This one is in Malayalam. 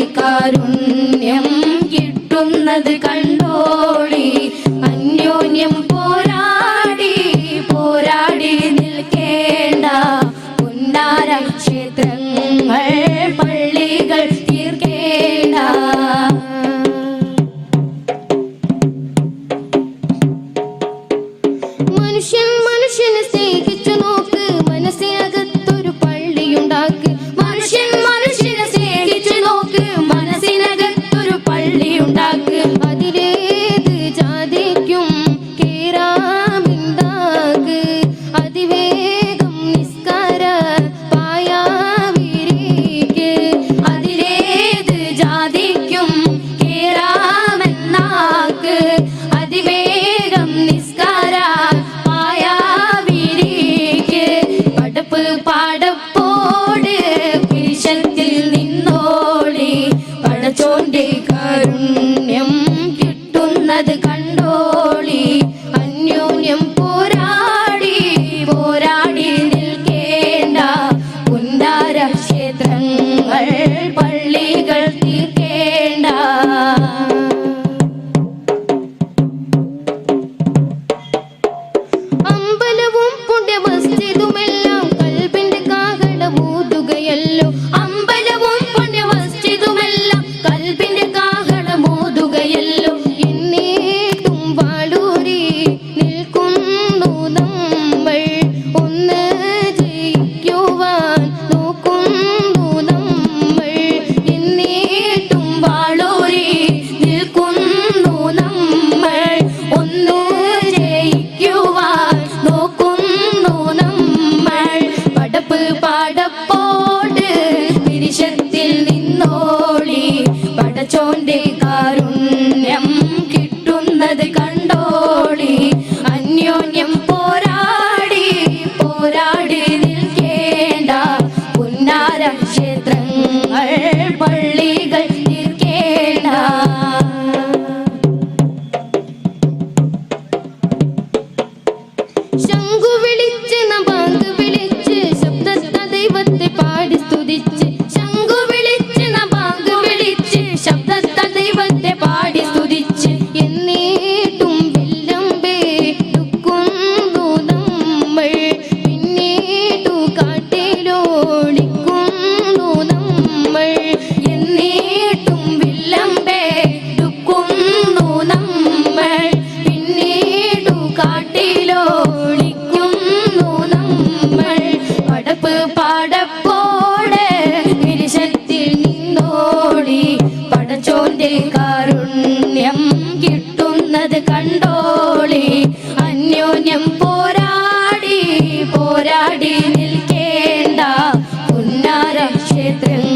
കാരുണ്യം കിട്ടുന്നത് കണ്ടോളി. അന്യോന്യം പരപ്പ് പാടപ്പോട് പിരിശത്തിൽ നിന്നോളി. പടച്ചോന്റെ കാരുണ്യം കിട്ടുന്നത് കണ്ടോളി. അന്യോന്യം പോരാടി പോരാടി നിൽക്കേണ്ട. കുന്താര ക്ഷേത്രങ്ങൾ പള്ളി hello. I'm പള്ളികൾ നിൽക്കേണ്ട ശംഖു വിളിച്ച് നബന്ധ നീരാടി നിൽക്കേണ്ട പുന്നാര ക്ഷേത്രങ്ങൾ